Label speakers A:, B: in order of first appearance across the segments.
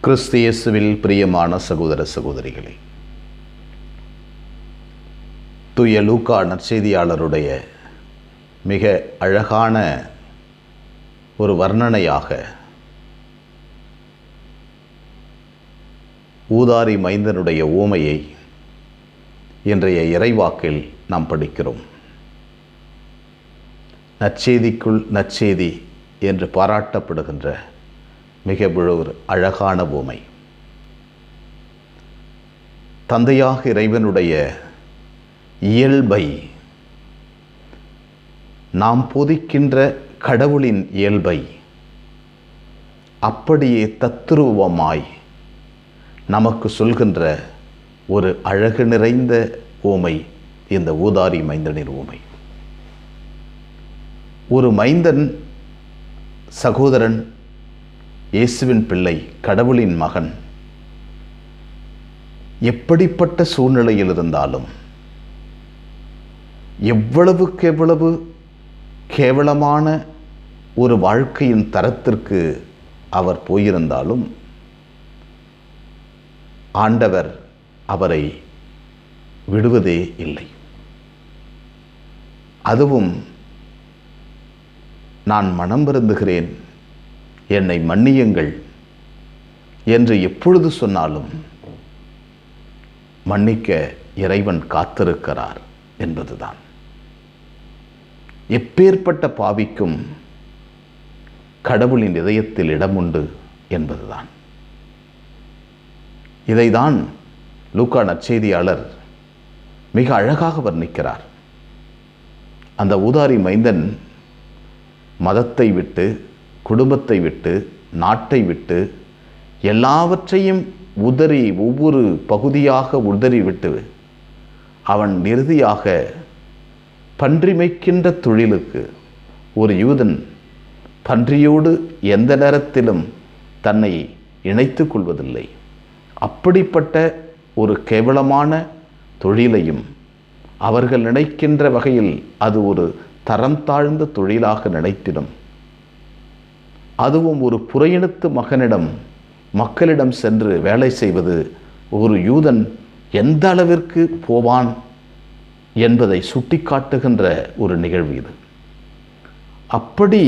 A: கிறிஸ்து இயேசுவில் பிரியமான சகோதர சகோதரிகளே தூய லூக்கா நற்செய்தியாளருடைய மிக அழகான ஒரு வர்ணனையாக ஊதாரி மைந்தனுடைய ஊமையை இன்றைய இறைவாக்கில் நாம் படிக்கிறோம். நற்செய்திக்குள் நற்செய்தி என்று பாராட்டப்படுகின்ற மிக ஒரு அழகான பூமை. தந்தையாக இறைவனுடைய இயல்பை நாம் போதிக்கின்ற கடவுளின் இயல்பை அப்படியே தத்துருவமாய் நமக்கு சொல்கின்ற ஒரு அழகு நிறைந்த ஊமை இந்த ஊதாரி மைந்தனின் ஊமை ஒரு மைந்தன் சகோதரன் இயேசுவின் பிள்ளை கடவுளின் மகன். எப்படிப்பட்ட சூழ்நிலையில் இருந்தாலும் எவ்வளவுக்கு எவ்வளவு கேவலமான ஒரு வாழ்க்கையின் தரத்திற்கு அவர் போயிருந்தாலும் ஆண்டவர் அவரை விடுவதே இல்லை. அதுவும் நான் மனம் வருந்துகிறேன். என்னை மன்னியுங்கள் என்று எப்பொழுது சொன்னாலும் மன்னிக்க இறைவன் காத்திருக்கிறார் என்பதுதான். எப்பேற்பட்ட பாவிக்கும் கடவுளின் இதயத்தில் இடம் உண்டு என்பதுதான். இதைதான் லூக்கா நற்செய்தியாளர் மிக அழகாக வர்ணிக்கிறார். அந்த ஊதாரி மைந்தன் மதத்தை விட்டு குடும்பத்தை விட்டு நாட்டை விட்டு எல்லாவற்றையும் உதறி ஒவ்வொரு பகுதியாக உதறி விட்டு அவன் இறுதியாக பன்றிமைக்கின்ற தொழிலுக்கு ஒரு யூதன் பன்றியோடு எந்த நேரத்திலும் தன்னை இணைத்து கொள்வதில்லை. அப்படிப்பட்ட ஒரு கேவலமான தொழிலையும் அவர்கள் நினைக்கின்ற வகையில் அது ஒரு தரம் தாழ்ந்த தொழிலாக நினைத்திடும். அதுவும் ஒரு புறையினத்து மகனிடம் மக்களிடம் சென்று வேலை செய்வது ஒரு யூதன் எந்த அளவிற்கு போவான் என்பதை சுட்டிக்காட்டுகின்ற ஒரு நிகழ்வு இது. அப்படி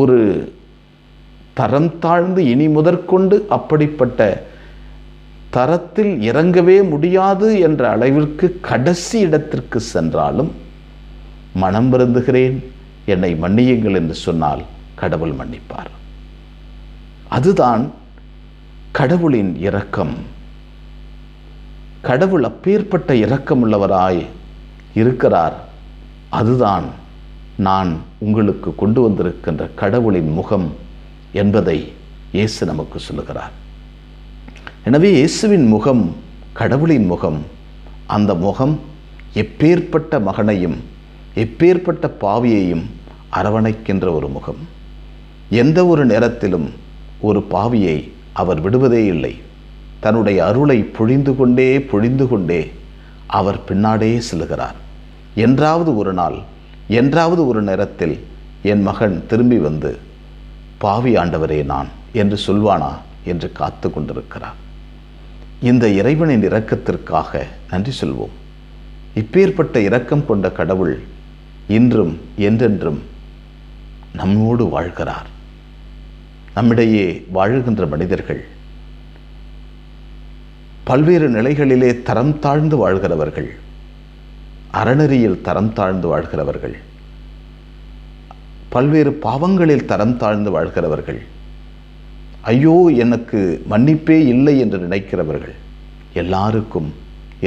A: ஒரு தரம் தாழ்ந்து இனி முதற்கொண்டு அப்படிப்பட்ட தரத்தில் இறங்கவே முடியாது என்ற அளவிற்கு கடைசி இடத்திற்கு சென்றாலும் மனம் வருந்துகிறேன் என்னை மன்னியுங்கள் என்று சொன்னால் கடவுள் மன்னிப்பார். அதுதான் கடவுளின் இரக்கம். கடவுள் அப்பேற்பட்ட இரக்கமுள்ளவராய் இருக்கிறார். அதுதான் நான் உங்களுக்கு கொண்டு வந்திருக்கின்ற கடவுளின் முகம் என்பதை இயேசு நமக்கு சொல்லுகிறார். எனவே இயேசுவின் முகம் கடவுளின் முகம் அந்த முகம் எப்பேற்பட்ட மகனையும் எப்பேற்பட்ட பாவியையும் அரவணைக்கின்ற ஒரு முகம். எந்த ஒரு நேரத்திலும் ஒரு பாவியை அவர் விடுவதே இல்லை. தன்னுடைய அருளை பொழிந்து கொண்டே பொழிந்து கொண்டே அவர் பின்னாடே செல்கிறார். என்றாவது ஒரு நாள் என்றாவது ஒரு நேரத்தில் என் மகன் திரும்பி வந்து பாவி ஆண்டவரே நான் என்று சொல்வானா என்று காத்து கொண்டிருக்கிறார். இந்த இறைவனின் இரக்கத்திற்காக நன்றி சொல்வோம். இப்பேற்பட்ட இரக்கம் கொண்ட கடவுள் இன்றும் என்றென்றும் நம்மோடு வாழ்கிறார். நம்மிடையே வாழுகின்ற மனிதர்கள் பல்வேறு நிலைகளிலே தரம் தாழ்ந்து வாழ்கிறவர்கள் அறநெறியில் தரம் தாழ்ந்து வாழ்கிறவர்கள் பல்வேறு பாவங்களில் தரம் தாழ்ந்து வாழ்கிறவர்கள் ஐயோ எனக்கு மன்னிப்பே இல்லை என்று நினைக்கிறவர்கள் எல்லாருக்கும்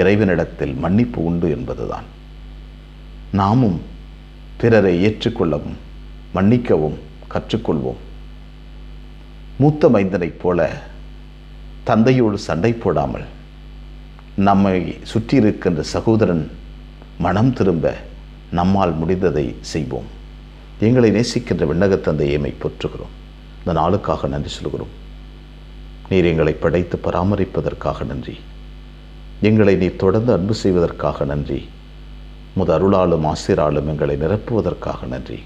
A: இறைவனிடத்தில் மன்னிப்பு உண்டு என்பதுதான். நாமும் பிறரை ஏற்றுக்கொள்ளவும் மன்னிக்கவும் கற்றுக்கொள்வோம். மூத்த மைந்தனைப் போல தந்தையோடு சண்டை போடாமல் நம்மை சுற்றி இருக்கின்ற சகோதரன் மனம் திரும்ப நம்மால் முடிந்ததை செய்வோம். எங்களை நேசிக்கின்ற விண்ணக தந்தையமை போற்றுகிறோம். இந்த நாளுக்காக நன்றி சொல்கிறோம். நீர் எங்களை படைத்து பராமரிப்பதற்காக நன்றி. எங்களை நீர் தொடர்ந்து அன்பு செய்வதற்காக நன்றி. முத அருளாலும் ஆசிராலும் எங்களை நிரப்புவதற்காக நன்றி.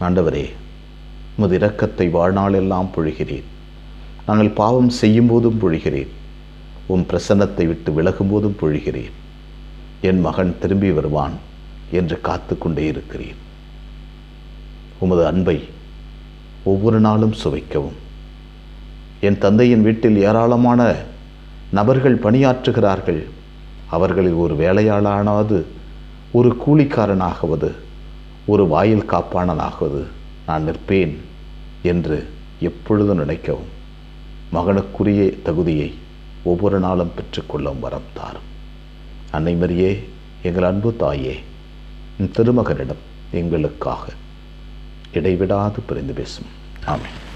A: ஆண்டவரே உமது இரக்கத்தை வாழ்நாளெல்லாம் பொழிகிறேன் நாங்கள் பாவம் செய்யும் போதும் பொழிகிறேன் உம் பிரசன்னத்தை விட்டு விலகும் போதும் பொழிகிறேன் என் மகன் திரும்பி வருவான் என்று காத்து கொண்டே இருக்கிறேன் உமது அன்பை ஒவ்வொரு நாளும் சுவைக்கவும். என் தந்தையின் வீட்டில் ஏராளமான நபர்கள் பணியாற்றுகிறார்கள். அவர்களில் ஒரு வேலையாளானாவது ஒரு கூலிக்காரனாகவது ஒரு வாயில் காப்பாளனாகவது நான் நிற்பேன் என்று எப்பொழுதும் நினைக்கவும். மகனுக்குரிய தகுதியை ஒவ்வொரு நாளும் பெற்றுக்கொள்ளும் வரம் தாரும். அன்னை மரியே எங்கள் அன்பு தாயே திருமகனிடம் எங்களுக்காக இடைவிடாது பிரிந்து பேசும். ஆமென்.